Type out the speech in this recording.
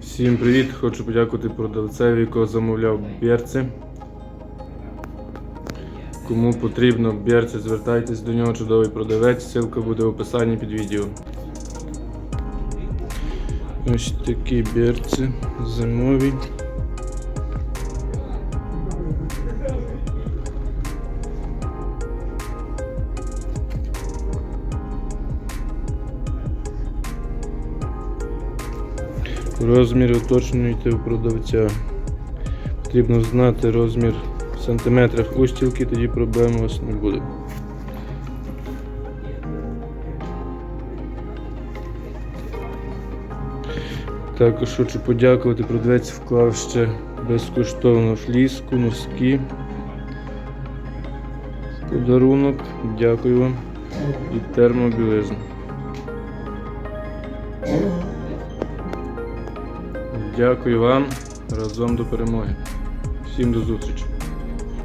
Всім привіт! Хочу подякувати продавцеві, якого замовляв берці. Кому потрібно берці, звертайтесь до нього, чудовий продавець. Ссылка буде в описанні під відео. Ось такі берці зимові. Розмір уточнюйте у продавця. Потрібно знати розмір в сантиметрах устілки, тоді проблем у вас не буде. Також хочу подякувати, продавець вклав ще безкоштовно фліску, носки. Подарунок, дякую вам. І термобілизну. Дякую вам. Разом до перемоги. Всім до зустрічі.